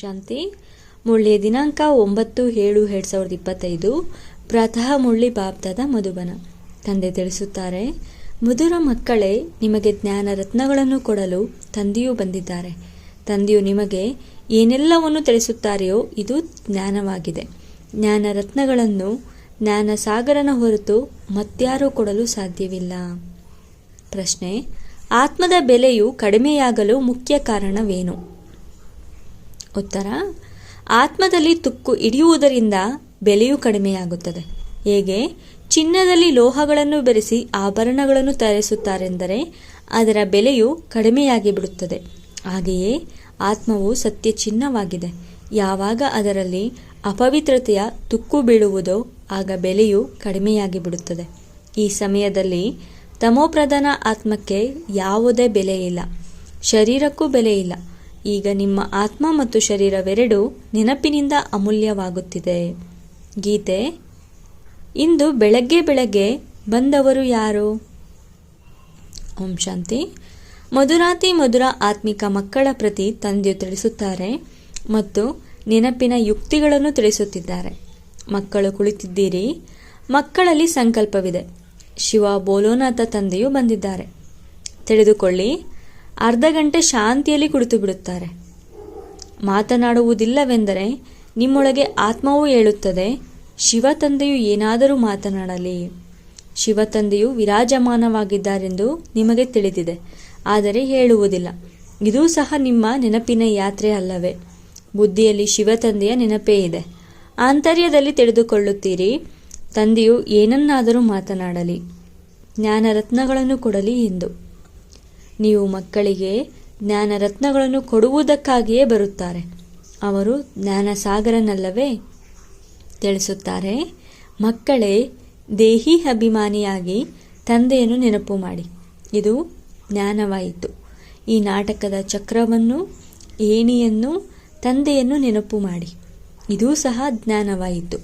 ಶಾಂತಿ. ಮುಳ್ಳಿಯ ದಿನಾಂಕ ಒಂಬತ್ತು ಏಳು ಎರಡು ಸಾವಿರದ ಇಪ್ಪತ್ತೈದು. ಪ್ರಾತಃ ಮುಳ್ಳಿ ಬಾಬ್ದಾದ ಮಧುಬನ. ತಂದೆ ತಿಳಿಸುತ್ತಾರೆ, ಮಧುರ ಮಕ್ಕಳೇ, ನಿಮಗೆ ಜ್ಞಾನ ರತ್ನಗಳನ್ನು ಕೊಡಲು ತಂದೆಯೂ ಬಂದಿದ್ದಾರೆ. ತಂದೆಯು ನಿಮಗೆ ಏನೆಲ್ಲವನ್ನು ತಿಳಿಸುತ್ತಾರೆಯೋ ಇದು ಜ್ಞಾನವಾಗಿದೆ. ಜ್ಞಾನ ರತ್ನಗಳನ್ನು ಜ್ಞಾನ ಸಾಗರನ ಹೊರತು ಮತ್ಯಾರೂ ಕೊಡಲು ಸಾಧ್ಯವಿಲ್ಲ. ಪ್ರಶ್ನೆ, ಆತ್ಮದ ಬೆಲೆಯು ಕಡಿಮೆಯಾಗಲು ಮುಖ್ಯ ಕಾರಣವೇನು? ಉತ್ತರ, ಆತ್ಮದಲ್ಲಿ ತುಕ್ಕು ಹಿಡಿಯುವುದರಿಂದ ಬೆಲೆಯೂ ಕಡಿಮೆಯಾಗುತ್ತದೆ. ಹೇಗೆ? ಚಿನ್ನದಲ್ಲಿ ಲೋಹಗಳನ್ನು ಬೆರೆಸಿ ಆಭರಣಗಳನ್ನು ತಯಾರಿಸುತ್ತಾರೆಂದರೆ ಅದರ ಬೆಲೆಯು ಕಡಿಮೆಯಾಗಿ ಬಿಡುತ್ತದೆ. ಹಾಗೆಯೇ ಆತ್ಮವು ಸತ್ಯ ಚಿನ್ನವಾಗಿದೆ. ಯಾವಾಗ ಅದರಲ್ಲಿ ಅಪವಿತ್ರತೆಯ ತುಕ್ಕು ಬೀಳುವುದೋ ಆಗ ಬೆಲೆಯು ಕಡಿಮೆಯಾಗಿ ಬಿಡುತ್ತದೆ. ಈ ಸಮಯದಲ್ಲಿ ತಮೋಪ್ರಧಾನ ಆತ್ಮಕ್ಕೆ ಯಾವುದೇ ಬೆಲೆ ಇಲ್ಲ ಶರೀರಕ್ಕೂ ಬೆಲೆ ಇಲ್ಲ ಈಗ ನಿಮ್ಮ ಆತ್ಮ ಮತ್ತು ಶರೀರವೆರಡೂ ನೆನಪಿನಿಂದ ಅಮೂಲ್ಯವಾಗುತ್ತಿದೆ. ಗೀತೆ, ಇಂದು ಬೆಳಗ್ಗೆ ಬೆಳಗ್ಗೆ ಬಂದವರು ಯಾರು? ಓಂ ಶಾಂತಿ. ಮಧುರಾತಿ ಮಧುರ ಆತ್ಮಿಕ ಮಕ್ಕಳ ಪ್ರತಿ ತಂದೆಯು ತಿಳಿಸುತ್ತಾರೆ ಮತ್ತು ನೆನಪಿನ ಯುಕ್ತಿಗಳನ್ನು ತಿಳಿಸುತ್ತಿದ್ದಾರೆ. ಮಕ್ಕಳು ಕುಳಿತಿದ್ದೀರಿ, ಮಕ್ಕಳಲ್ಲಿ ಸಂಕಲ್ಪವಿದೆ. ಶಿವ ಬೋಲೋನಾಥ ತಂದೆಯು ಬಂದಿದ್ದಾರೆ. ತಿಳಿದುಕೊಳ್ಳಿ ಅರ್ಧ ಗಂಟೆ ಶಾಂತಿಯಲ್ಲಿ ಕುಳಿತು ಬಿಡುತ್ತಾರೆ. ಮಾತನಾಡುವುದಿಲ್ಲವೆಂದರೆ ನಿಮ್ಮೊಳಗೆ ಆತ್ಮವು ಹೇಳುತ್ತದೆ ಶಿವ ತಂದೆಯು ಏನಾದರೂ ಮಾತನಾಡಲಿ. ಶಿವ ತಂದೆಯು ವಿರಾಜಮಾನವಾಗಿದ್ದಾರೆಂದು ನಿಮಗೆ ತಿಳಿದಿದೆ. ಆದರೆ ಹೇಳುವುದಿಲ್ಲ. ಇದೂ ಸಹ ನಿಮ್ಮ ನೆನಪಿನ ಯಾತ್ರೆ ಅಲ್ಲವೇ. ಬುದ್ಧಿಯಲ್ಲಿ ಶಿವ ತಂದೆಯ ನೆನಪೇ ಇದೆ. ಆಂತರ್ಯದಲ್ಲಿ ತಿಳಿದುಕೊಳ್ಳುತ್ತೀರಿ. ತಂದೆಯು ಏನನ್ನಾದರೂ ಮಾತನಾಡಲಿ. ಜ್ಞಾನರತ್ನಗಳನ್ನು ಕೊಡಲಿ ಎಂದು. ನೀವು ಮಕ್ಕಳಿಗೆ ಜ್ಞಾನ ರತ್ನಗಳನ್ನು ಕೊಡುವುದಕ್ಕಾಗಿಯೇ ಬರುತ್ತಾರೆ. ಅವರು ಜ್ಞಾನ ಸಾಗರನಲ್ಲವೇ ತಿಳಿಸುತ್ತಾರೆ, ಮಕ್ಕಳೇ, ದೇಹಿ ಅಭಿಮಾನಿಯಾಗಿ ತಂದೆಯನ್ನು ನೆನಪು ಮಾಡಿ. ಇದು ಜ್ಞಾನವಾಯಿತು. ಈ ನಾಟಕದ ಚಕ್ರವನ್ನು, ಏಣಿಯನ್ನು ತಂದೆಯನ್ನು ನೆನಪು ಮಾಡಿ. ಇದೂ ಸಹ ಜ್ಞಾನವಾಯಿತು.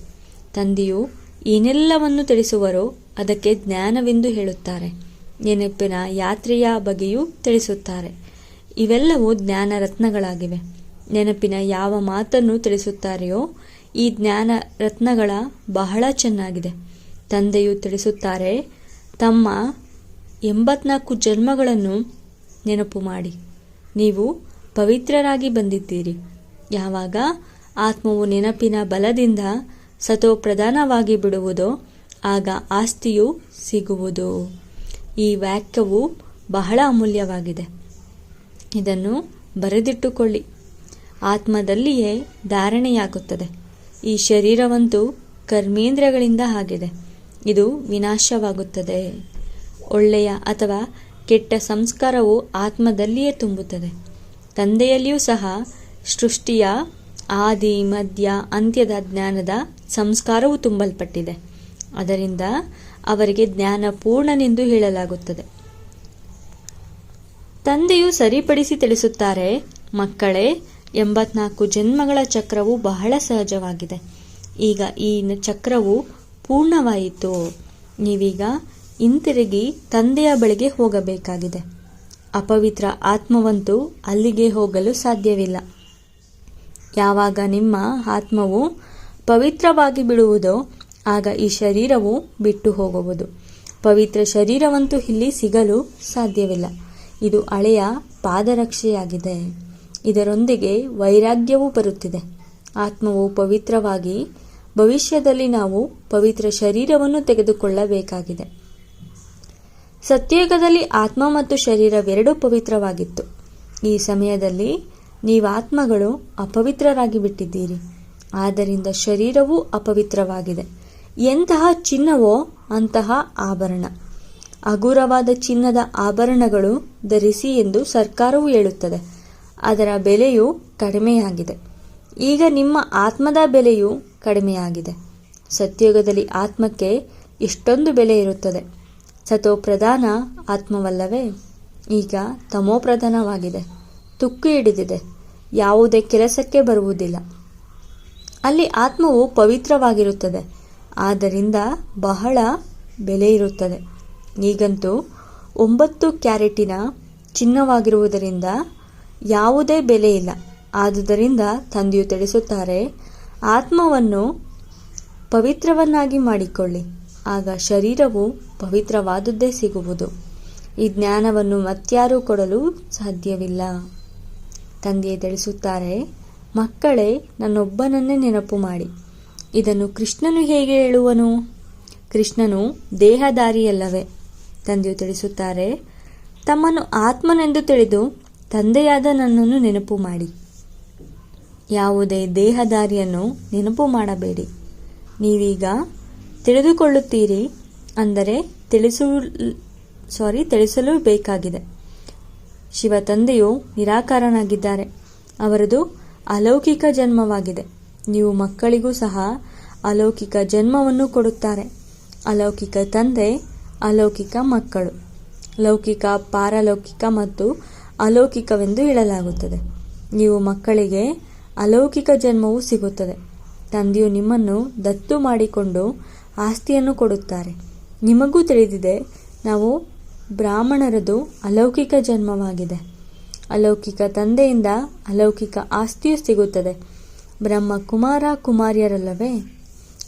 ತಂದೆಯು ಏನೆಲ್ಲವನ್ನು ತಿಳಿಸುವರೋ ಅದಕ್ಕೆ ಜ್ಞಾನವೆಂದು ಹೇಳುತ್ತಾರೆ. ನೆನಪಿನ ಯಾತ್ರೆಯ ಬಗೆಯೂ ತಿಳಿಸುತ್ತಾರೆ. ಇವೆಲ್ಲವೂ ಜ್ಞಾನ ರತ್ನಗಳಾಗಿವೆ ನೆನಪಿನ ಯಾವ ಮಾತನ್ನು ತಿಳಿಸುತ್ತಾರೆಯೋ ಈ ಜ್ಞಾನ ರತ್ನಗಳ ಬಹಳ ಚೆನ್ನಾಗಿದೆ. ತಂದೆಯು ತಿಳಿಸುತ್ತಾರೆ, ತಮ್ಮ ಎಂಬತ್ನಾಲ್ಕು ಜನ್ಮಗಳನ್ನು ನೆನಪು ಮಾಡಿ. ನೀವು ಪವಿತ್ರರಾಗಿ ಬಂದಿದ್ದೀರಿ. ಯಾವಾಗ ಆತ್ಮವು ನೆನಪಿನ ಬಲದಿಂದ ಸತೋ ಪ್ರಧಾನವಾಗಿ ಬಿಡುವುದೋ ಆಗ ಆಸ್ತಿಯು ಸಿಗುವುದು. ಈ ವಾಕ್ಯವು ಬಹಳ ಅಮೂಲ್ಯವಾಗಿದೆ. ಇದನ್ನು ಬರೆದಿಟ್ಟುಕೊಳ್ಳಿ. ಆತ್ಮದಲ್ಲಿಯೇ ಧಾರಣೆಯಾಗುತ್ತದೆ. ಈ ಶರೀರವಂತೂ ಕರ್ಮೇಂದ್ರಗಳಿಂದ ಆಗಿದೆ. ಇದು ವಿನಾಶವಾಗುತ್ತದೆ. ಒಳ್ಳೆಯ ಅಥವಾ ಕೆಟ್ಟ ಸಂಸ್ಕಾರವು ಆತ್ಮದಲ್ಲಿಯೇ ತುಂಬುತ್ತದೆ. ತಂದೆಯಲ್ಲಿಯೂ ಸಹ ಸೃಷ್ಟಿಯ ಆದಿ, ಮಧ್ಯ, ಅಂತ್ಯದ ಜ್ಞಾನದ ಸಂಸ್ಕಾರವು ತುಂಬಲ್ಪಟ್ಟಿದೆ. ಅದರಿಂದ ಅವರಿಗೆ ಜ್ಞಾನ ಪೂರ್ಣನೆಂದು ಹೇಳಲಾಗುತ್ತದೆ. ತಂದೆಯು ಸರಿಪಡಿಸಿ ತಿಳಿಸುತ್ತಾರೆ, ಮಕ್ಕಳೇ, ಎಂಬತ್ನಾಲ್ಕು ಜನ್ಮಗಳ ಚಕ್ರವು ಬಹಳ ಸಹಜವಾಗಿದೆ. ಈಗ ಈ ಚಕ್ರವು ಪೂರ್ಣವಾಯಿತು. ನೀವೀಗ ಹಿಂತಿರುಗಿ ತಂದೆಯ ಬಳಿಗೆ ಹೋಗಬೇಕಾಗಿದೆ. ಅಪವಿತ್ರ ಆತ್ಮವಂತೂ ಅಲ್ಲಿಗೆ ಹೋಗಲು ಸಾಧ್ಯವಿಲ್ಲ. ಯಾವಾಗ ನಿಮ್ಮ ಆತ್ಮವು ಪವಿತ್ರವಾಗಿ ಬಿಡುವುದೋ ಆಗ ಈ ಶರೀರವು ಬಿಟ್ಟು ಹೋಗುವುದು. ಪವಿತ್ರ ಶರೀರವಂತೂ ಇಲ್ಲಿ ಸಿಗಲು ಸಾಧ್ಯವಿಲ್ಲ. ಇದು ಹಳೆಯ ಪಾದರಕ್ಷೆಯಾಗಿದೆ. ಇದರೊಂದಿಗೆ ವೈರಾಗ್ಯವೂ ಬರುತ್ತಿದೆ. ಆತ್ಮವು ಪವಿತ್ರವಾಗಿ ಭವಿಷ್ಯದಲ್ಲಿ ನಾವು ಪವಿತ್ರ ಶರೀರವನ್ನು ತೆಗೆದುಕೊಳ್ಳಬೇಕಾಗಿದೆ. ಸತ್ಯಯುಗದಲ್ಲಿ ಆತ್ಮ ಮತ್ತು ಶರೀರವೆರಡೂ ಪವಿತ್ರವಾಗಿತ್ತು. ಈ ಸಮಯದಲ್ಲಿ ನೀವು ಆತ್ಮಗಳು ಅಪವಿತ್ರರಾಗಿ ಬಿಟ್ಟಿದ್ದೀರಿ ಆದ್ದರಿಂದ ಶರೀರವೂ ಅಪವಿತ್ರವಾಗಿದೆ. ಎಂತಹ ಚಿನ್ನವೋ ಅಂತಹ ಆಭರಣ. ಹಗುರವಾದ ಚಿನ್ನದ ಆಭರಣಗಳು ಧರಿಸಿ ಎಂದು ಸರ್ಕಾರವು ಹೇಳುತ್ತದೆ. ಅದರ ಬೆಲೆಯು ಕಡಿಮೆಯಾಗಿದೆ. ಈಗ ನಿಮ್ಮ ಆತ್ಮದ ಬೆಲೆಯು ಕಡಿಮೆಯಾಗಿದೆ. ಸತ್ಯಯುಗದಲ್ಲಿ ಆತ್ಮಕ್ಕೆ ಇಷ್ಟೊಂದು ಬೆಲೆ ಇರುತ್ತದೆ. ಸತೋ ಪ್ರಧಾನ ಆತ್ಮವಲ್ಲವೇ? ಈಗ ತಮೋಪ್ರಧಾನವಾಗಿದೆ ತುಕ್ಕು ಹಿಡಿದಿದೆ. ಯಾವುದೇ ಕೆಲಸಕ್ಕೆ ಬರುವುದಿಲ್ಲ. ಅಲ್ಲಿ ಆತ್ಮವು ಪವಿತ್ರವಾಗಿರುತ್ತದೆ. ಆದ್ದರಿಂದ ಬಹಳ ಬೆಲೆ ಇರುತ್ತದೆ. ಈಗಂತೂ ಒಂಬತ್ತು ಕ್ಯಾರೆಟಿನ ಚಿನ್ನವಾಗಿರುವುದರಿಂದ ಯಾವುದೇ ಬೆಲೆ ಇಲ್ಲ. ಆದುದರಿಂದ ತಂದೆಯು ತಿಳಿಸುತ್ತಾರೆ, ಆತ್ಮವನ್ನು ಪವಿತ್ರವನ್ನಾಗಿ ಮಾಡಿಕೊಳ್ಳಿ. ಆಗ ಶರೀರವು ಪವಿತ್ರವಾದುದೇ ಸಿಗುವುದು. ಈ ಜ್ಞಾನವನ್ನು ಮತ್ಯಾರೂ ಕೊಡಲು ಸಾಧ್ಯವಿಲ್ಲ. ತಂದೆಯೇ ತಿಳಿಸುತ್ತಾರೆ, ಮಕ್ಕಳೇ, ನನ್ನೊಬ್ಬನನ್ನೇ ನೆನಪು ಮಾಡಿ. ಇದನ್ನು ಕೃಷ್ಣನು ಹೇಗೆ ಹೇಳುವನು? ಕೃಷ್ಣನು ದೇಹದಾರಿಯಲ್ಲವೇ, ತಂದೆಯು ತಿಳಿಸುತ್ತಾರೆ. ತಮ್ಮನ್ನು ಆತ್ಮನೆಂದು ತಿಳಿದು ತಂದೆಯಾದ ನನ್ನನ್ನು ನೆನಪು ಮಾಡಿ. ಯಾವುದೇ ದೇಹದಾರಿಯನ್ನು ನೆನಪು ಮಾಡಬೇಡಿ. ನೀವೀಗ ತಿಳಿದುಕೊಳ್ಳುತ್ತೀರಿ ಅಂದರೆ ತಿಳಿಸು ಸಾರಿ ತಿಳಿಸಲು ಬೇಕಾಗಿದೆ. ಶಿವ ತಂದೆಯು ನಿರಾಕಾರನಾಗಿದ್ದಾರೆ. ಅವರದು ಅಲೌಕಿಕ ಜನ್ಮವಾಗಿದೆ. ನೀವು ಮಕ್ಕಳಿಗೂ ಸಹ ಅಲೌಕಿಕ ಜನ್ಮವನ್ನು ಕೊಡುತ್ತಾರೆ. ಅಲೌಕಿಕ ತಂದೆ, ಅಲೌಕಿಕ ಮಕ್ಕಳು. ಲೌಕಿಕ, ಪಾರಲೌಕಿಕ ಮತ್ತು ಅಲೌಕಿಕವೆಂದು ಹೇಳಲಾಗುತ್ತದೆ. ನೀವು ಮಕ್ಕಳಿಗೆ ಅಲೌಕಿಕ ಜನ್ಮವು ಸಿಗುತ್ತದೆ. ತಂದೆಯು ನಿಮ್ಮನ್ನು ದತ್ತು ಮಾಡಿಕೊಂಡು ಆಸ್ತಿಯನ್ನು ಕೊಡುತ್ತಾರೆ. ನಿಮಗೂ ತಿಳಿದಿದೆ, ನಾವು ಬ್ರಾಹ್ಮಣರದು ಅಲೌಕಿಕ ಜನ್ಮವಾಗಿದೆ. ಅಲೌಕಿಕ ತಂದೆಯಿಂದ ಅಲೌಕಿಕ ಆಸ್ತಿಯು ಸಿಗುತ್ತದೆ. ಬ್ರಹ್ಮ ಕುಮಾರ ಕುಮಾರಿಯರಲ್ಲವೇ?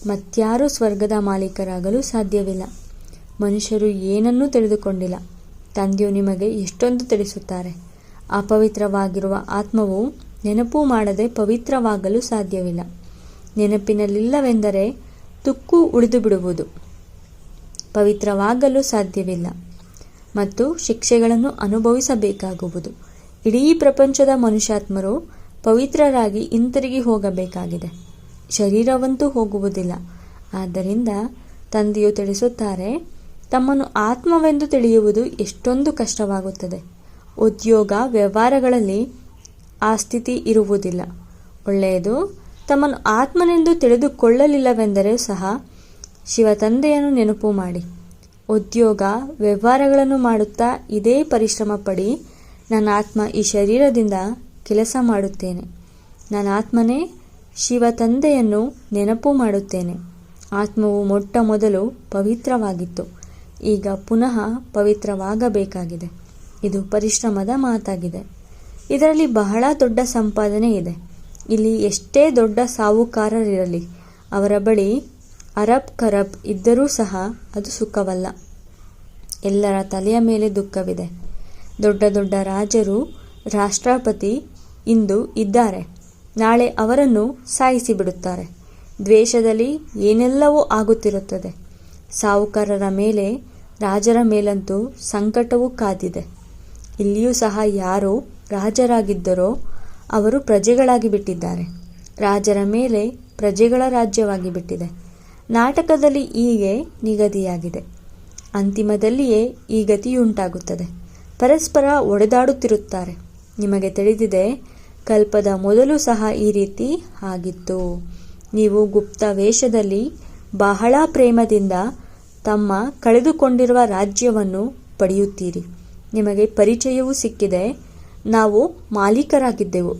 ಮತ್ಯಾರೂ ಸ್ವರ್ಗದ ಮಾಲೀಕರಾಗಲು ಸಾಧ್ಯವಿಲ್ಲ. ಮನುಷ್ಯರು ಏನನ್ನೂ ತಿಳಿದುಕೊಂಡಿಲ್ಲ. ತಂದೆಯು ನಿಮಗೆ ಎಷ್ಟೊಂದು ತಿಳಿಸುತ್ತಾರೆ. ಅಪವಿತ್ರವಾಗಿರುವ ಆತ್ಮವು ನೆನಪು ಮಾಡದೆ ಪವಿತ್ರವಾಗಲು ಸಾಧ್ಯವಿಲ್ಲ. ನೆನಪಿನಲ್ಲಿಲ್ಲವೆಂದರೆ ತುಕ್ಕು ಉಳಿದು ಬಿಡುವುದು ಪವಿತ್ರವಾಗಲು ಸಾಧ್ಯವಿಲ್ಲ. ಮತ್ತು ಶಿಕ್ಷೆಗಳನ್ನು ಅನುಭವಿಸಬೇಕಾಗುವುದು. ಇಡೀ ಪ್ರಪಂಚದ ಮನುಷ್ಯಾತ್ಮರು ಪವಿತ್ರರಾಗಿ ಹಿಂತಿರುಗಿ ಹೋಗಬೇಕಾಗಿದೆ. ಶರೀರವಂತೂ ಹೋಗುವುದಿಲ್ಲ. ಆದ್ದರಿಂದ ತಂದೆಯು ತಿಳಿಸುತ್ತಾರೆ, ತಮ್ಮನ್ನು ಆತ್ಮವೆಂದು ತಿಳಿಯುವುದು ಎಷ್ಟೊಂದು ಕಷ್ಟವಾಗುತ್ತದೆ. ಉದ್ಯೋಗ, ವ್ಯವಹಾರಗಳಲ್ಲಿ ಆ ಸ್ಥಿತಿ ಇರುವುದಿಲ್ಲ. ಒಳ್ಳೆಯದು, ತಮ್ಮನ್ನು ಆತ್ಮನೆಂದು ತಿಳಿದುಕೊಳ್ಳಲಿಲ್ಲವೆಂದರೆ ಸಹ ಶಿವ ತಂದೆಯನ್ನು ನೆನಪು ಮಾಡಿ. ಉದ್ಯೋಗ, ವ್ಯವಹಾರಗಳನ್ನು ಮಾಡುತ್ತಾ ಇದೇ ಪರಿಶ್ರಮ ಪಡಿ ನನ್ನ ಆತ್ಮ ಈ ಶರೀರದಿಂದ ಕೆಲಸ ಮಾಡುತ್ತೇನೆ. ನನ್ನ ಆತ್ಮನೇ ಶಿವ ತಂದೆಯನ್ನು ನೆನಪು ಮಾಡುತ್ತೇನೆ. ಆತ್ಮವು ಮೊಟ್ಟ ಮೊದಲು ಪವಿತ್ರವಾಗಿತ್ತು. ಈಗ ಪುನಃ ಪವಿತ್ರವಾಗಬೇಕಾಗಿದೆ. ಇದು ಪರಿಶ್ರಮದ ಮಾತಾಗಿದೆ. ಇದರಲ್ಲಿ ಬಹಳ ದೊಡ್ಡ ಸಂಪಾದನೆ ಇದೆ. ಇಲ್ಲಿ ಎಷ್ಟೇ ದೊಡ್ಡ ಸಾವುಕಾರರಿರಲಿ, ಅವರ ಬಳಿ ಅರಬ್ ಕರಬ್ ಇದ್ದರೂ ಸಹ ಅದು ಸುಖವಲ್ಲ. ಎಲ್ಲರ ತಲೆಯ ಮೇಲೆ ದುಃಖವಿದೆ. ದೊಡ್ಡ ದೊಡ್ಡ ರಾಜರು, ರಾಷ್ಟ್ರಪತಿ ಇಂದು ಇದ್ದಾರೆ. ನಾಳೆ ಅವರನ್ನು ಸಾಯಿಸಿ ಬಿಡುತ್ತಾರೆ ದ್ವೇಷದಲ್ಲಿ ಏನೆಲ್ಲವೂ ಆಗುತ್ತಿರುತ್ತದೆ. ಸಾಹುಕಾರರ ಮೇಲೆ, ರಾಜರ ಮೇಲಂತೂ ಸಂಕಟವೂ ಕಾದಿದೆ. ಇಲ್ಲಿಯೂ ಸಹ ಯಾರು ರಾಜರಾಗಿದ್ದರೋ ಅವರು ಪ್ರಜೆಗಳಾಗಿ ಬಿಟ್ಟಿದ್ದಾರೆ. ರಾಜರ ಮೇಲೆ ಪ್ರಜೆಗಳ ರಾಜ್ಯವಾಗಿ ಬಿಟ್ಟಿದೆ. ನಾಟಕದಲ್ಲಿ ಹೀಗೆ ನಿಗದಿಯಾಗಿದೆ. ಅಂತಿಮದಲ್ಲಿಯೇ ಈ ಗತಿಯುಂಟಾಗುತ್ತದೆ. ಪರಸ್ಪರ ಒಡೆದಾಡುತ್ತಿರುತ್ತಾರೆ. ನಿಮಗೆ ತಿಳಿದಿದೆ ಕಲ್ಪದ ಮೊದಲು ಸಹ ಈ ರೀತಿ ಆಗಿತ್ತು. ನೀವು ಗುಪ್ತ ವೇಷದಲ್ಲಿ ಬಹಳ ಪ್ರೇಮದಿಂದ ತಮ್ಮ ಕಳೆದುಕೊಂಡಿರುವ ರಾಜ್ಯವನ್ನು ಪಡೆಯುತ್ತೀರಿ. ನಿಮಗೆ ಪರಿಚಯವೂ ಸಿಕ್ಕಿದೆ. ನಾವು ಮಾಲೀಕರಾಗಿದ್ದೆವು.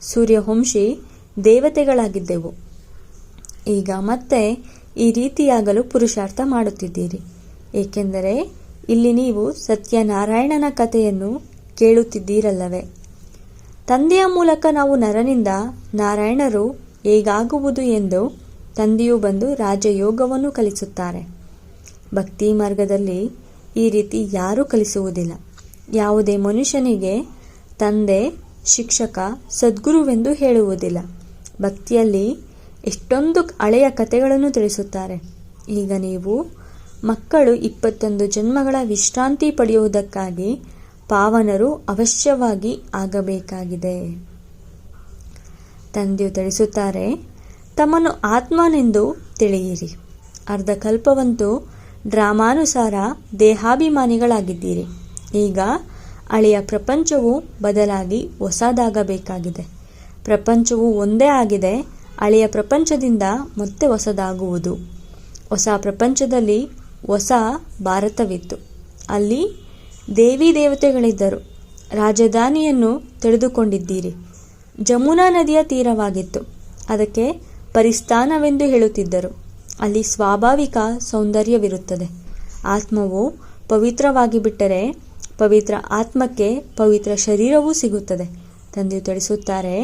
ಸೂರ್ಯವಂಶಿ ದೇವತೆಗಳಾಗಿದ್ದೆವು. ಈಗ ಮತ್ತೆ ಈ ರೀತಿಯಾಗಲು ಪುರುಷಾರ್ಥ ಮಾಡುತ್ತಿದ್ದೀರಿ. ಏಕೆಂದರೆ ಇಲ್ಲಿ ನೀವು ಸತ್ಯನಾರಾಯಣನ ಕಥೆಯನ್ನು ಕೇಳುತ್ತಿದ್ದೀರಲ್ಲವೇ? ತಂದೆಯ ಮೂಲಕ ನಾವು ನರನಿಂದ ನಾರಾಯಣರು ಹೇಗಾಗುವುದು ಎಂದು ತಂದೆಯು ಬಂದು ರಾಜಯೋಗವನ್ನು ಕಲಿಸುತ್ತಾರೆ. ಭಕ್ತಿ ಮಾರ್ಗದಲ್ಲಿ ಈ ರೀತಿ ಯಾರೂ ಕಲಿಸುವುದಿಲ್ಲ. ಯಾವುದೇ ಮನುಷ್ಯನಿಗೆ ತಂದೆ, ಶಿಕ್ಷಕ, ಸದ್ಗುರುವೆಂದು ಹೇಳುವುದಿಲ್ಲ. ಭಕ್ತಿಯಲ್ಲಿ ಎಷ್ಟೊಂದು ಹಳೆಯ ಕಥೆಗಳನ್ನು ತಿಳಿಸುತ್ತಾರೆ. ಈಗ ನೀವು ಮಕ್ಕಳು ಇಪ್ಪತ್ತೊಂದು ಜನ್ಮಗಳ ವಿಶ್ರಾಂತಿ ಪಡೆಯುವುದಕ್ಕಾಗಿ ಪಾವನರು ಅವಶ್ಯವಾಗಿ ಆಗಬೇಕಾಗಿದೆ. ತಂದೆಯು ತಿಳಿಸುತ್ತಾರೆ, ತಮ್ಮನ್ನು ಆತ್ಮನೆಂದು ತಿಳಿಯಿರಿ. ಅರ್ಧಕಲ್ಪವಂತೂ ಡ್ರಾಮಾನುಸಾರ ದೇಹಾಭಿಮಾನಿಗಳಾಗಿದ್ದೀರಿ. ಈಗ ಹಳೆಯ ಪ್ರಪಂಚವು ಬದಲಾಗಿ ಹೊಸದಾಗಬೇಕಾಗಿದೆ. ಪ್ರಪಂಚವು ಒಂದೇ ಆಗಿದೆ, ಅಳೆಯ ಪ್ರಪಂಚದಿಂದ ಮತ್ತೆ ಹೊಸದಾಗುವುದು. ಹೊಸ ಪ್ರಪಂಚದಲ್ಲಿ ಹೊಸ ಭಾರತವಿತ್ತು. ಅಲ್ಲಿ ದೇವಿ ದೇವತೆಗಳಿದ್ದರು. ರಾಜಧಾನಿಯನ್ನು ತಿಳಿದುಕೊಂಡಿದ್ದೀರಿ ಜಮುನಾ ನದಿಯ ತೀರವಾಗಿತ್ತು. ಅದಕ್ಕೆ ಪರಿಸ್ಥಾನವೆಂದು ಹೇಳುತ್ತಿದ್ದರು. ಅಲ್ಲಿ ಸ್ವಾಭಾವಿಕ ಸೌಂದರ್ಯವಿರುತ್ತದೆ. ಆತ್ಮವು ಪವಿತ್ರವಾಗಿ ಬಿಟ್ಟರೆ ಪವಿತ್ರ ಆತ್ಮಕ್ಕೆ ಪವಿತ್ರ ಶರೀರವೂ ಸಿಗುತ್ತದೆ. ತಂದೆಯು ತಿಳಿಸುತ್ತಾರೆ,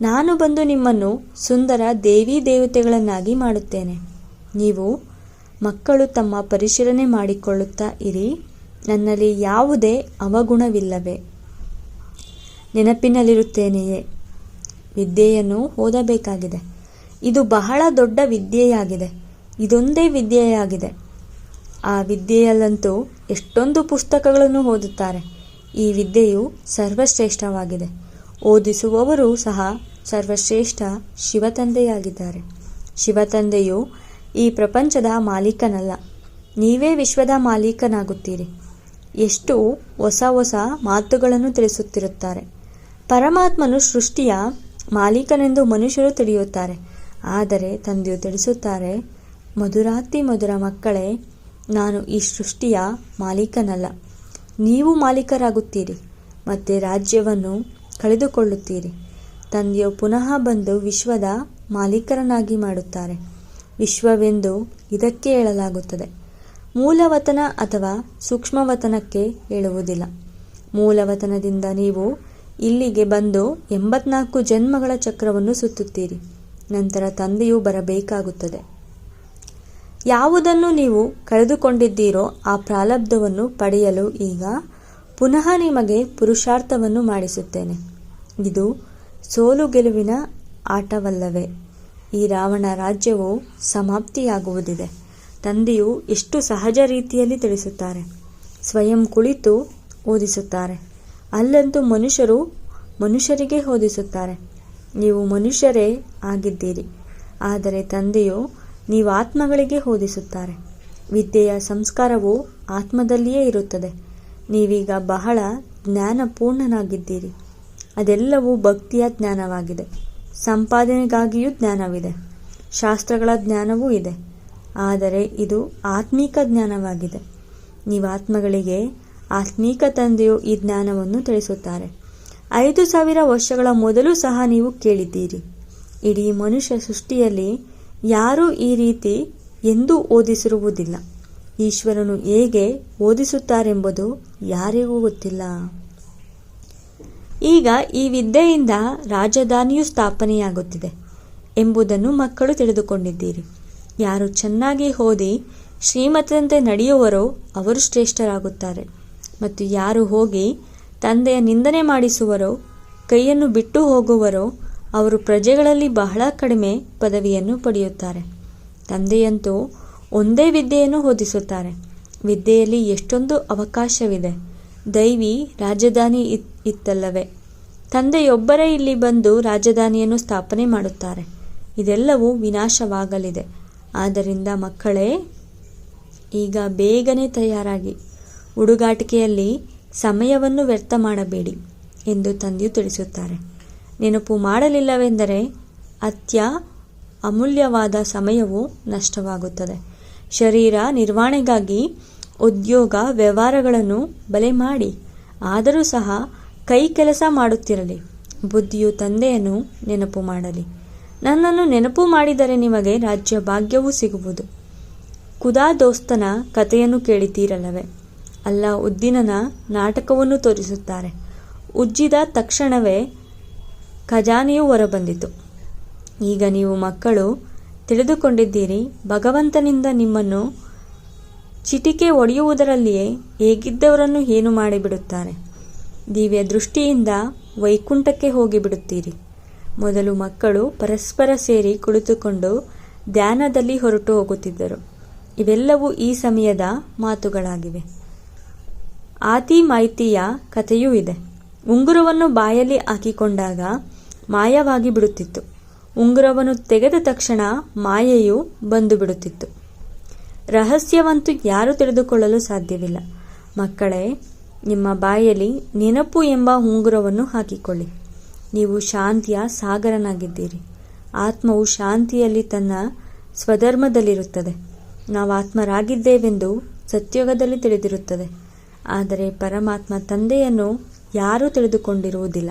ನಾನು ಬಂದು ನಿಮ್ಮನ್ನು ಸುಂದರ ದೇವಿ ದೇವತೆಗಳನ್ನಾಗಿ ಮಾಡುತ್ತೇನೆ. ನೀವು ಮಕ್ಕಳು ತಮ್ಮ ಪರಿಶೀಲನೆ ಮಾಡಿಕೊಳ್ಳುತ್ತಾ ಇರಿ. ನನ್ನಲ್ಲಿ ಯಾವುದೇ ಅವಗುಣವಿಲ್ಲವೇ? ನೆನಪಿನಲ್ಲಿರುತ್ತೇನೆಯೇ? ವಿದ್ಯೆಯನ್ನು ಓದಬೇಕಾಗಿದೆ. ಇದು ಬಹಳ ದೊಡ್ಡ ವಿದ್ಯೆಯಾಗಿದೆ. ಇದೊಂದೇ ವಿದ್ಯೆಯಾಗಿದೆ. ಆ ವಿದ್ಯೆಯಲ್ಲಂತೂ ಎಷ್ಟೊಂದು ಪುಸ್ತಕಗಳನ್ನು ಓದುತ್ತಾರೆ. ಈ ವಿದ್ಯೆಯು ಸರ್ವಶ್ರೇಷ್ಠವಾಗಿದೆ. ಓದಿಸುವವರು ಸಹ ಸರ್ವಶ್ರೇಷ್ಠ ಶಿವತಂದೆಯಾಗಿದ್ದಾರೆ. ಶಿವತಂದೆಯು ಈ ಪ್ರಪಂಚದ ಮಾಲೀಕನಲ್ಲ. ನೀವೇ ವಿಶ್ವದ ಮಾಲೀಕನಾಗುತ್ತೀರಿ. ಎಷ್ಟು ಹೊಸ ಹೊಸ ಮಾತುಗಳನ್ನು ತಿಳಿಸುತ್ತಿರುತ್ತಾರೆ. ಪರಮಾತ್ಮನು ಸೃಷ್ಟಿಯ ಮಾಲೀಕನೆಂದು ಮನುಷ್ಯರು ತಿಳಿಯುತ್ತಾರೆ. ಆದರೆ ತಂದೆಯು ತಿಳಿಸುತ್ತಾರೆ ಮಧುರಾತಿ ಮಧುರ ಮಕ್ಕಳೇ, ನಾನು ಈ ಸೃಷ್ಟಿಯ ಮಾಲೀಕನಲ್ಲ. ನೀವು ಮಾಲೀಕರಾಗುತ್ತೀರಿ, ಮತ್ತೆ ರಾಜ್ಯವನ್ನು ಕಳೆದುಕೊಳ್ಳುತ್ತೀರಿ. ತಂದೆಯು ಪುನಃ ಬಂದು ವಿಶ್ವದ ಮಾಲೀಕರನ್ನಾಗಿ ಮಾಡುತ್ತಾರೆ. ವಿಶ್ವವೆಂದು ಇದಕ್ಕೆ ಹೇಳಲಾಗುತ್ತದೆ. ಮೂಲವತನ ಅಥವಾ ಸೂಕ್ಷ್ಮವತನಕ್ಕೆ ಹೇಳುವುದಿಲ್ಲ. ಮೂಲವತನದಿಂದ ನೀವು ಇಲ್ಲಿಗೆ ಬಂದು ಎಂಬತ್ನಾಲ್ಕು ಜನ್ಮಗಳ ಚಕ್ರವನ್ನು ಸುತ್ತುತ್ತೀರಿ. ನಂತರ ತಂದೆಯು ಬರಬೇಕಾಗುತ್ತದೆ. ಯಾವುದನ್ನು ನೀವು ಕಳೆದುಕೊಂಡಿದ್ದೀರೋ ಆ ಪ್ರಾಲಬ್ಧವನ್ನು ಪಡೆಯಲು ಈಗ ಪುನಃ ನಿಮಗೆ ಪುರುಷಾರ್ಥವನ್ನು ಮಾಡಿಸುತ್ತೇನೆ. ಇದು ಸೋಲು ಗೆಲುವಿನ ಆಟವಲ್ಲವೇ. ಈ ರಾವಣ ರಾಜ್ಯವು ಸಮಾಪ್ತಿಯಾಗುವುದಿದೆ. ತಂದೆಯು ಎಷ್ಟು ಸಹಜ ರೀತಿಯಲ್ಲಿ ತಿಳಿಸುತ್ತಾರೆ. ಸ್ವಯಂ ಕುಳಿತು ಓದಿಸುತ್ತಾರೆ. ಅಲ್ಲಂತೂ ಮನುಷ್ಯರು ಮನುಷ್ಯರಿಗೆ ಓದಿಸುತ್ತಾರೆ. ನೀವು ಮನುಷ್ಯರೇ ಆಗಿದ್ದೀರಿ. ಆದರೆ ತಂದೆಯು ನೀವು ಆತ್ಮಗಳಿಗೆ ಓದಿಸುತ್ತಾರೆ. ವಿದ್ಯೆಯ ಸಂಸ್ಕಾರವು ಆತ್ಮದಲ್ಲಿಯೇ ಇರುತ್ತದೆ. ನೀವೀಗ ಬಹಳ ಜ್ಞಾನಪೂರ್ಣನಾಗಿದ್ದೀರಿ. ಅದೆಲ್ಲವೂ ಭಕ್ತಿಯ ಜ್ಞಾನವಾಗಿದೆ. ಸಂಪಾದನೆಗಾಗಿಯೂ ಜ್ಞಾನವಿದೆ. ಶಾಸ್ತ್ರಗಳ ಜ್ಞಾನವೂ ಇದೆ. ಆದರೆ ಇದು ಆತ್ಮೀಕ ಜ್ಞಾನವಾಗಿದೆ. ನೀವು ಆತ್ಮಗಳಿಗೆ ಆತ್ಮೀಕ ತಂದೆಯು ಈ ಜ್ಞಾನವನ್ನು ತಿಳಿಸುತ್ತಾರೆ. ಐದು ಸಾವಿರ ವರ್ಷಗಳ ಮೊದಲು ಸಹ ನೀವು ಕೇಳಿದ್ದೀರಿ. ಇಡೀ ಮನುಷ್ಯ ಸೃಷ್ಟಿಯಲ್ಲಿ ಯಾರೂ ಈ ರೀತಿ ಎಂದೂ ಓದಿಸಿರುವುದಿಲ್ಲ. ಈಶ್ವರನು ಹೇಗೆ ಓದಿಸುತ್ತಾರೆಂಬುದು ಯಾರಿಗೂ ಗೊತ್ತಿಲ್ಲ. ಈಗ ಈ ವಿದ್ಯೆಯಿಂದ ರಾಜಧಾನಿಯು ಸ್ಥಾಪನೆಯಾಗುತ್ತಿದೆ ಎಂಬುದನ್ನು ಮಕ್ಕಳು ತಿಳಿದುಕೊಂಡಿದ್ದೀರಿ. ಯಾರು ಚೆನ್ನಾಗಿ ಓದಿ ಶ್ರೀಮತದಂತೆ ನಡೆಯುವರೋ ಅವರು ಶ್ರೇಷ್ಠರಾಗುತ್ತಾರೆ. ಮತ್ತು ಯಾರು ಹೋಗಿ ತಂದೆಯ ನಿಂದನೆ ಮಾಡಿಸುವರೋ, ಕೈಯನ್ನು ಬಿಟ್ಟು ಹೋಗುವರೋ, ಅವರು ಪ್ರಜೆಗಳಲ್ಲಿ ಬಹಳ ಕಡಿಮೆ ಪದವಿಯನ್ನು ಪಡೆಯುತ್ತಾರೆ. ತಂದೆಯಂತೂ ಒಂದೇ ವಿದ್ಯೆಯನ್ನು ಓದಿಸುತ್ತಾರೆ. ವಿದ್ಯೆಯಲ್ಲಿ ಎಷ್ಟೊಂದು ಅವಕಾಶವಿದೆ. ದೈವಿ ರಾಜಧಾನಿ ಇತ್- ಇತ್ತಲ್ಲವೇ. ತಂದೆಯೊಬ್ಬರೇ ಇಲ್ಲಿ ಬಂದು ರಾಜಧಾನಿಯನ್ನು ಸ್ಥಾಪನೆ ಮಾಡುತ್ತಾರೆ. ಇದೆಲ್ಲವೂ ವಿನಾಶವಾಗಲಿದೆ. ಆದ್ದರಿಂದ ಮಕ್ಕಳೇ, ಈಗ ಬೇಗನೆ ತಯಾರಾಗಿ ಹುಡುಗಾಟಿಕೆಯಲ್ಲಿ ಸಮಯವನ್ನು ವ್ಯರ್ಥ ಮಾಡಬೇಡಿ ಎಂದು ತಂದೆಯು ತಿಳಿಸುತ್ತಾರೆ. ನೆನಪು ಮಾಡಲಿಲ್ಲವೆಂದರೆ ಅತ್ಯ ಅಮೂಲ್ಯವಾದ ಸಮಯವು ನಷ್ಟವಾಗುತ್ತದೆ. ಶರೀರ ನಿರ್ವಹಣೆಗಾಗಿ ಉದ್ಯೋಗ, ವ್ಯವಹಾರಗಳನ್ನು ಬಲೆ ಮಾಡಿ, ಆದರೂ ಸಹ ಕೈ ಕೆಲಸ ಮಾಡುತ್ತಿರಲಿ. ಬುದ್ಧಿಯು ತಂದೆಯನ್ನು ನೆನಪು ಮಾಡಲಿ. ನನ್ನನ್ನು ನೆನಪು ಮಾಡಿದರೆ ನಿಮಗೆ ರಾಜ್ಯ ಭಾಗ್ಯವೂ ಸಿಗುವುದು. ಖುದಾ ದೋಸ್ತನ ಕಥೆಯನ್ನು ಕೇಳಿದ್ದೀರಲ್ಲವೇ ಅಲ್ಲ, ಉದ್ದಿನನ ನಾಟಕವನ್ನು ತೋರಿಸುತ್ತಾರೆ. ಉಜ್ಜಿದ ತಕ್ಷಣವೇ ಖಜಾನೆಯು ಹೊರಬಂದಿತು. ಈಗ ನೀವು ಮಕ್ಕಳು ತಿಳಿದುಕೊಂಡಿದ್ದೀರಿ, ಭಗವಂತನಿಂದ ನಿಮ್ಮನ್ನು ಚಿಟಿಕೆ ಒಡೆಯುವುದರಲ್ಲಿಯೇ ಹೇಗಿದ್ದವರನ್ನು ಏನು ಮಾಡಿಬಿಡುತ್ತಾರೆ? ದಿವ್ಯ ದೃಷ್ಟಿಯಿಂದ ವೈಕುಂಠಕ್ಕೆ ಹೋಗಿಬಿಡುತ್ತೀರಿ. ಮೊದಲು ಮಕ್ಕಳು ಪರಸ್ಪರ ಸೇರಿ ಕುಳಿತುಕೊಂಡು ಧ್ಯಾನದಲ್ಲಿ ಹೊರಟು ಹೋಗುತ್ತಿದ್ದರು. ಇವೆಲ್ಲವೂ ಈ ಸಮಯದ ಮಾತುಗಳಾಗಿವೆ. ಆತಿ ಮಾಹಿತಿಯ ಕಥೆಯೂ ಇದೆ. ಉಂಗುರವನ್ನು ಬಾಯಲ್ಲಿ ಹಾಕಿಕೊಂಡಾಗ ಮಾಯವಾಗಿ ಬಿಡುತ್ತಿತ್ತು. ಉಂಗುರವನ್ನು ತೆಗೆದ ತಕ್ಷಣ ಮಾಯೆಯು ಬಂದು ಬಿಡುತ್ತಿತ್ತು. ರಹಸ್ಯವಂತೂ ಯಾರೂ ತಿಳಿದುಕೊಳ್ಳಲು ಸಾಧ್ಯವಿಲ್ಲ. ಮಕ್ಕಳೇ, ನಿಮ್ಮ ಬಾಯಲ್ಲಿ ನೆನಪು ಎಂಬ ಉಂಗುರವನ್ನು ಹಾಕಿಕೊಳ್ಳಿ. ನೀವು ಶಾಂತಿಯ ಸಾಗರನಾಗಿದ್ದೀರಿ. ಆತ್ಮವು ಶಾಂತಿಯಲ್ಲಿ ತನ್ನ ಸ್ವಧರ್ಮದಲ್ಲಿರುತ್ತದೆ. ನಾವು ಆತ್ಮರಾಗಿದ್ದೇವೆಂದು ಸತ್ಯುಗದಲ್ಲಿ ತಿಳಿದಿರುತ್ತದೆ. ಆದರೆ ಪರಮಾತ್ಮ ತಂದೆಯನ್ನು ಯಾರೂ ತಿಳಿದುಕೊಂಡಿರುವುದಿಲ್ಲ.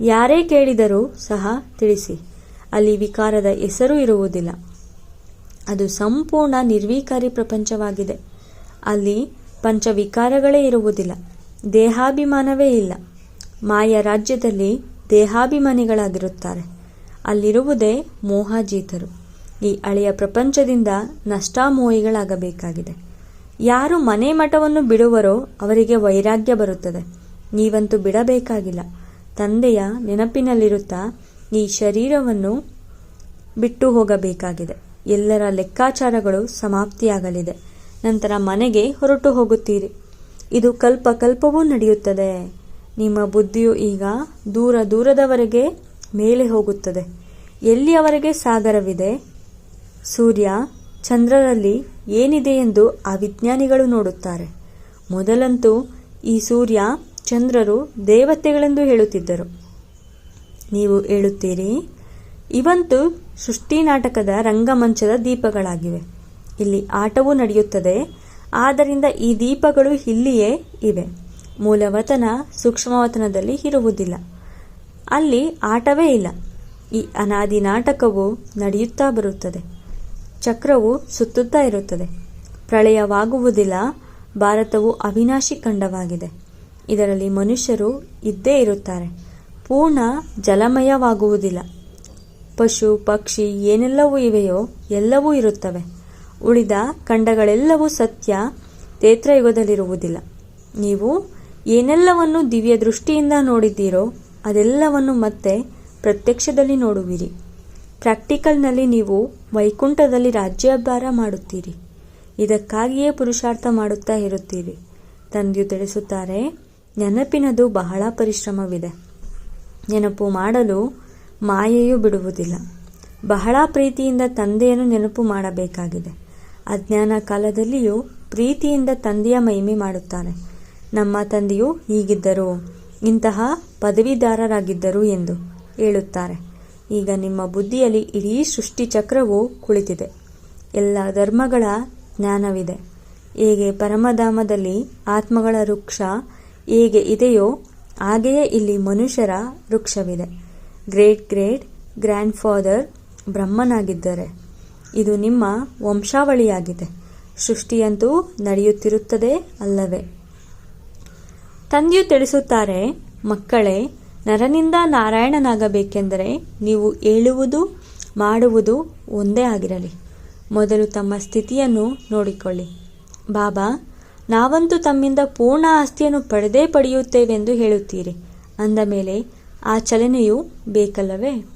ಯಾರೇ ಕೇಳಿದರೂ ಸಹ ತಿಳಿಸಿ. ಅಲ್ಲಿ ವಿಕಾರದ ಹೆಸರು ಇರುವುದಿಲ್ಲ. ಅದು ಸಂಪೂರ್ಣ ನಿರ್ವೀಕಾರಿ ಪ್ರಪಂಚವಾಗಿದೆ. ಅಲ್ಲಿ ಪಂಚವಿಕಾರಗಳೇ ಇರುವುದಿಲ್ಲ. ದೇಹಾಭಿಮಾನವೇ ಇಲ್ಲ. ಮಾಯ ರಾಜ್ಯದಲ್ಲಿ ದೇಹಾಭಿಮಾನಿಗಳಾಗಿರುತ್ತಾರೆ. ಅಲ್ಲಿರುವುದೇ ಮೋಹಾಜೀತರು. ಈ ಅಳೆಯ ಪ್ರಪಂಚದಿಂದ ನಷ್ಟಾಮೋಹಿಗಳಾಗಬೇಕಾಗಿದೆ. ಯಾರು ಮನೆ ಮಠವನ್ನು ಬಿಡುವರೋ ಅವರಿಗೆ ವೈರಾಗ್ಯ ಬರುತ್ತದೆ. ನೀವಂತೂ ಬಿಡಬೇಕಾಗಿಲ್ಲ. ತಂದೆಯ ನೆನಪಿನಲ್ಲಿರುತ್ತಾ ಈ ಶರೀರವನ್ನು ಬಿಟ್ಟು ಹೋಗಬೇಕಾಗಿದೆ. ಎಲ್ಲರ ಲೆಕ್ಕಾಚಾರಗಳು ಸಮಾಪ್ತಿಯಾಗಲಿದೆ. ನಂತರ ಮನೆಗೆ ಹೊರಟು ಹೋಗುತ್ತೀರಿ. ಇದು ಕಲ್ಪ ಕಲ್ಪವೂ ನಡೆಯುತ್ತದೆ. ನಿಮ್ಮ ಬುದ್ಧಿಯು ಈಗ ದೂರ ದೂರದವರೆಗೆ ಮೇಲೆ ಹೋಗುತ್ತದೆ. ಎಲ್ಲಿಯವರೆಗೆ ಸಾಗರವಿದೆ? ಸೂರ್ಯ ಚಂದ್ರರಲ್ಲಿ ಏನಿದೆ ಎಂದು ಆ ವಿಜ್ಞಾನಿಗಳು ನೋಡುತ್ತಾರೆ. ಮೊದಲಂತೂ ಈ ಸೂರ್ಯ ಚಂದ್ರರು ದೇವತೆಗಳೆಂದು ಹೇಳುತ್ತಿದ್ದರು. ನೀವು ಹೇಳುತ್ತೀರಿ, ಇವಂತೂ ಸೃಷ್ಟಿ ನಾಟಕದ ರಂಗಮಂಚದ ದೀಪಗಳಾಗಿವೆ. ಇಲ್ಲಿ ಆಟವೂ ನಡೆಯುತ್ತದೆ. ಆದ್ದರಿಂದ ಈ ದೀಪಗಳು ಇಲ್ಲಿಯೇ ಇವೆ. ಮೂಲವತನ ಸೂಕ್ಷ್ಮವತನದಲ್ಲಿ ಇರುವುದಿಲ್ಲ ಅಲ್ಲಿ ಆಟವೇ ಇಲ್ಲ. ಈ ಅನಾದಿ ನಾಟಕವು ನಡೆಯುತ್ತಾ ಬರುತ್ತದೆ. ಚಕ್ರವು ಸುತ್ತುತ್ತಾ ಇರುತ್ತದೆ. ಪ್ರಳಯವಾಗುವುದಿಲ್ಲ. ಭಾರತವು ಅವಿನಾಶಿ ಖಂಡವಾಗಿದೆ. ಇದರಲ್ಲಿ ಮನುಷ್ಯರು ಇದ್ದೇ ಇರುತ್ತಾರೆ. ಪೂರ್ಣ ಜಲಮಯವಾಗುವುದಿಲ್ಲ. ಪಶು, ಪಕ್ಷಿ ಏನೆಲ್ಲವೂ ಇವೆಯೋ ಎಲ್ಲವೂ ಇರುತ್ತವೆ. ಉಳಿದ ಖಂಡಗಳೆಲ್ಲವೂ ಸತ್ಯ ತೇತ್ರಯುಗದಲ್ಲಿರುವುದಿಲ್ಲ ನೀವು ಏನೆಲ್ಲವನ್ನು ದಿವ್ಯ ದೃಷ್ಟಿಯಿಂದ ನೋಡಿದ್ದೀರೋ ಅದೆಲ್ಲವನ್ನು ಮತ್ತೆ ಪ್ರತ್ಯಕ್ಷದಲ್ಲಿ ನೋಡುವಿರಿ. ಪ್ರಾಕ್ಟಿಕಲ್ನಲ್ಲಿ ನೀವು ವೈಕುಂಠದಲ್ಲಿ ರಾಜ್ಯಭಾರ ಮಾಡುತ್ತೀರಿ. ಇದಕ್ಕಾಗಿಯೇ ಪುರುಷಾರ್ಥ ಮಾಡುತ್ತಾ ಇರುತ್ತೀರಿ. ತಂದೆಯು ತಿಳಿಸುತ್ತಾರೆ, ನೆನಪಿನದು ಬಹಳ ಪರಿಶ್ರಮವಿದೆ. ನೆನಪು ಮಾಡಲು ಮಾಯೆಯೂ ಬಿಡುವುದಿಲ್ಲ. ಬಹಳ ಪ್ರೀತಿಯಿಂದ ತಂದೆಯನ್ನು ನೆನಪು ಮಾಡಬೇಕಾಗಿದೆ. ಅಜ್ಞಾನ ಕಾಲದಲ್ಲಿಯೂ ಪ್ರೀತಿಯಿಂದ ತಂದೆಯ ಮಹಿಮೆ ಮಾಡುತ್ತಾರೆ. ನಮ್ಮ ತಂದೆಯು ಹೀಗಿದ್ದರು, ಇಂತಹ ಪದವೀಧರರಾಗಿದ್ದರು ಎಂದು ಹೇಳುತ್ತಾರೆ. ಈಗ ನಿಮ್ಮ ಬುದ್ಧಿಯಲ್ಲಿ ಇಡೀ ಸೃಷ್ಟಿ ಚಕ್ರವು ಕುಳಿತಿದೆ. ಎಲ್ಲ ಧರ್ಮಗಳ ಜ್ಞಾನವಿದೆ. ಹೇಗೆ ಪರಮಧಾಮದಲ್ಲಿ ಆತ್ಮಗಳ ವೃಕ್ಷ ಹೇಗೆ ಇದೆಯೋ ಹಾಗೆಯೇ ಇಲ್ಲಿ ಮನುಷ್ಯರ ವೃಕ್ಷವಿದೆ. ಗ್ರೇಟ್ ಗ್ರೇಟ್ ಗ್ರ್ಯಾಂಡ್ ಫಾದರ್ ಬ್ರಹ್ಮನಾಗಿದ್ದಾರೆ ಇದು ನಿಮ್ಮ ವಂಶಾವಳಿಯಾಗಿದೆ. ಸೃಷ್ಟಿಯಂತೂ ನಡೆಯುತ್ತಿರುತ್ತದೆ ಅಲ್ಲವೇ? ತಂದೆಯು ತಿಳಿಸುತ್ತಾರೆ, ಮಕ್ಕಳೇ, ನರನಿಂದ ನಾರಾಯಣನಾಗಬೇಕೆಂದರೆ ನೀವು ಹೇಳುವುದು, ಮಾಡುವುದು ಒಂದೇ ಆಗಿರಲಿ. ಮೊದಲು ತಮ್ಮ ಸ್ಥಿತಿಯನ್ನು ನೋಡಿಕೊಳ್ಳಿ. ಬಾಬಾ, ನಾವಂತೂ ತಮ್ಮಿಂದ ಪೂರ್ಣ ಆಸ್ತಿಯನ್ನು ಪಡೆದೇ ಪಡೆಯುತ್ತೇವೆಂದು ಹೇಳುತ್ತೀರಿ. ಅಂದ ಮೇಲೆ, ಆ ಚಲನೆಯು ಬೇಕಲ್ಲವೇ?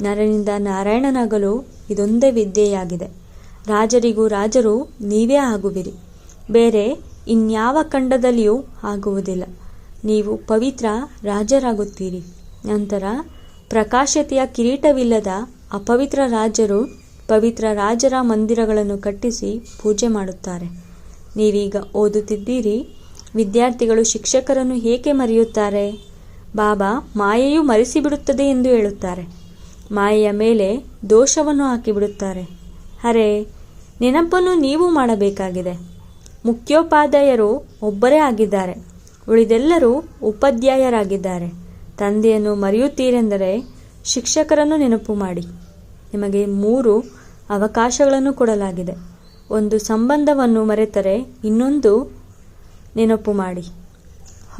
ನರನಿಂದ ನಾರಾಯಣನಾಗಲು ಇದೊಂದೇ ವಿದ್ಯೆಯಾಗಿದೆ. ರಾಜರಿಗೂ ರಾಜರು ನೀವೇ ಆಗುವಿರಿ. ಬೇರೆ ಇನ್ಯಾವ ಖಂಡದಲ್ಲಿಯೂ ಆಗುವುದಿಲ್ಲ. ನೀವು ಪವಿತ್ರ ರಾಜರಾಗುತ್ತೀರಿ. ನಂತರ ಪ್ರಕಾಶತೆಯ ಕಿರೀಟವಿಲ್ಲದ ಅಪವಿತ್ರ ರಾಜರು ಪವಿತ್ರ ರಾಜರ ಮಂದಿರಗಳನ್ನು ಕಟ್ಟಿಸಿ ಪೂಜೆ ಮಾಡುತ್ತಾರೆ. ನೀವೀಗ ಓದುತ್ತಿದ್ದೀರಿ, ವಿದ್ಯಾರ್ಥಿಗಳು ಶಿಕ್ಷಕರನ್ನು ಏಕೆ ಮರೆಯುತ್ತಾರೆ? ಬಾಬಾ ಮಾಯೆಯು ಮರೆಸಿಬಿಡುತ್ತದೆ ಎಂದು ಹೇಳುತ್ತಾರೆ. ಮಾಯೆಯ ಮೇಲೆ ದೋಷವನ್ನು ಹಾಕಿಬಿಡುತ್ತಾರೆ. ಅರೆ, ನೆನಪನ್ನು ನೀವು ಮಾಡಬೇಕಾಗಿದೆ. ಮುಖ್ಯೋಪಾಧ್ಯಾಯರು ಒಬ್ಬರೇ ಆಗಿದ್ದಾರೆ. ಉಳಿದೆಲ್ಲರೂ ಉಪಾಧ್ಯಾಯರಾಗಿದ್ದಾರೆ. ತಂದೆಯನ್ನು ಮರೆಯುತ್ತೀರೆಂದರೆ ಶಿಕ್ಷಕರನ್ನು ನೆನಪು ಮಾಡಿ. ನಿಮಗೆ ಮೂರು ಅವಕಾಶಗಳನ್ನು ಕೊಡಲಾಗಿದೆ. ಒಂದು ಸಂಬಂಧವನ್ನು ಮರೆತರೆ ಇನ್ನೊಂದು ನೆನಪು ಮಾಡಿ.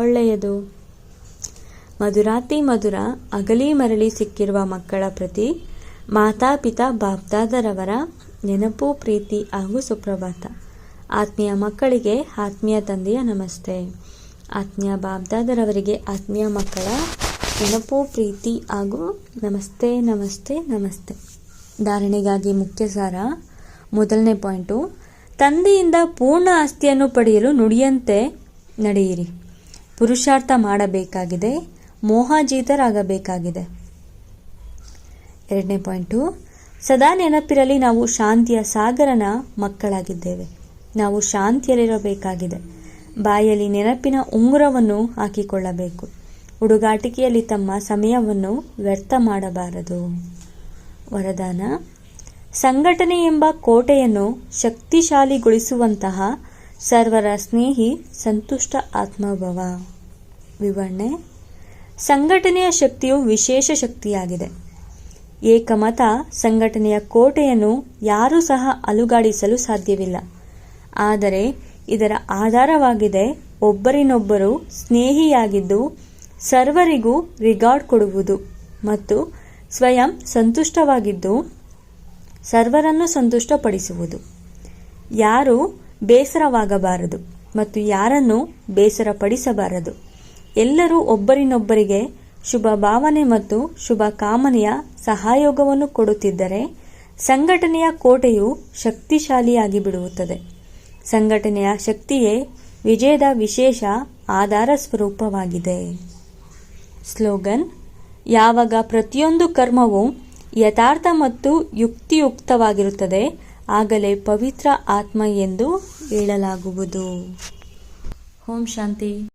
ಒಳ್ಳೆಯದು. ಮಧುರಾತಿ ಮಧುರ ಅಗಲಿ ಮರಳಿ ಸಿಕ್ಕಿರುವ ಮಕ್ಕಳ ಪ್ರತಿ ಮಾತಾಪಿತಾ ಬಾಪ್ದಾದರವರ ನೆನಪು, ಪ್ರೀತಿ ಹಾಗೂ ಸುಪ್ರಭಾತ. ಆತ್ಮೀಯ ಮಕ್ಕಳಿಗೆ, ಆತ್ಮೀಯ ತಂದೆಯ ನಮಸ್ತೆ. ಆತ್ಮೀಯ ಬಾಬ್ದಾದರವರಿಗೆ ಆತ್ಮೀಯ ಮಕ್ಕಳ ನೆನಪು, ಪ್ರೀತಿ ಹಾಗೂ ನಮಸ್ತೆ ನಮಸ್ತೆ ನಮಸ್ತೆ. ಧಾರಣೆಗಾಗಿ ಮುಖ್ಯ ಸಾರ, ಮೊದಲನೇ ಪಾಯಿಂಟು, ತಂದೆಯಿಂದ ಪೂರ್ಣ ಆಸ್ತಿಯನ್ನು ಪಡೆಯಲು ನುಡಿಯಂತೆ ನಡೆಯಿರಿ. ಪುರುಷಾರ್ಥ ಮಾಡಬೇಕಾಗಿದೆ, ಮೋಹಾಜೀತರಾಗಬೇಕಾಗಿದೆ. ಎರಡನೇ ಪಾಯಿಂಟು, ಸದಾ ನೆನಪಿರಲಿ ನಾವು ಶಾಂತಿಯ ಸಾಗರನ ಮಕ್ಕಳಾಗಿದ್ದೇವೆ. ನಾವು ಶಾಂತಿಯಲ್ಲಿರಬೇಕಾಗಿದೆ. ಬಾಯಲ್ಲಿ ನೆನಪಿನ ಉಂಗುರವನ್ನು ಹಾಕಿಕೊಳ್ಳಬೇಕು. ಹುಡುಗಾಟಿಕೆಯಲ್ಲಿ ತಮ್ಮ ಸಮಯವನ್ನು ವ್ಯರ್ಥ ಮಾಡಬಾರದು. ವರದಾನ, ಸಂಘಟನೆ ಎಂಬ ಕೋಟೆಯನ್ನು ಶಕ್ತಿಶಾಲಿಗೊಳಿಸುವಂತಹ ಸರ್ವರ ಸ್ನೇಹಿ ಸಂತುಷ್ಟ ಆತ್ಮಭವ. ವಿವರಣೆ, ಸಂಘಟನೆಯ ಶಕ್ತಿಯು ವಿಶೇಷ ಶಕ್ತಿಯಾಗಿದೆ. ಏಕಮತ ಸಂಘಟನೆಯ ಕೋಟೆಯನ್ನು ಯಾರೂ ಸಹ ಅಲುಗಾಡಿಸಲು ಸಾಧ್ಯವಿಲ್ಲ. ಆದರೆ ಇದರ ಆಧಾರವಾಗಿದೆ ಒಬ್ಬರಿನೊಬ್ಬರು ಸ್ನೇಹಿಯಾಗಿದ್ದು ಸರ್ವರಿಗೂ ರಿಗಾರ್ಡ್ ಕೊಡುವುದು ಮತ್ತು ಸ್ವಯಂ ಸಂತುಷ್ಟವಾಗಿದ್ದು ಸರ್ವರನ್ನು ಸಂತುಷ್ಟಪಡಿಸುವುದು. ಯಾರು ಬೇಸರವಾಗಬಾರದು ಮತ್ತು ಯಾರನ್ನು ಬೇಸರಪಡಿಸಬಾರದು. ಎಲ್ಲರೂ ಒಬ್ಬರಿನೊಬ್ಬರಿಗೆ ಶುಭ ಭಾವನೆ ಮತ್ತು ಶುಭ ಕಾಮನೆಯ ಸಹಯೋಗವನ್ನು ಕೊಡುತ್ತಿದ್ದರೆ ಸಂಘಟನೆಯ ಕೋಟೆಯು ಶಕ್ತಿಶಾಲಿಯಾಗಿ ಬಿಡುತ್ತದೆ. ಸಂಘಟನೆಯ ಶಕ್ತಿಯೇ ವಿಜಯದ ವಿಶೇಷ ಆಧಾರ ಸ್ವರೂಪವಾಗಿದೆ. ಸ್ಲೋಗನ್, ಯಾವಾಗ ಪ್ರತಿಯೊಂದು ಕರ್ಮವು ಯಥಾರ್ಥ ಮತ್ತು ಯುಕ್ತಿಯುಕ್ತವಾಗಿರುತ್ತದೆ, ಆಗಲೇ ಪವಿತ್ರ ಆತ್ಮ ಎಂದು ಹೇಳಲಾಗುವುದು. ಓಂ ಶಾಂತಿ.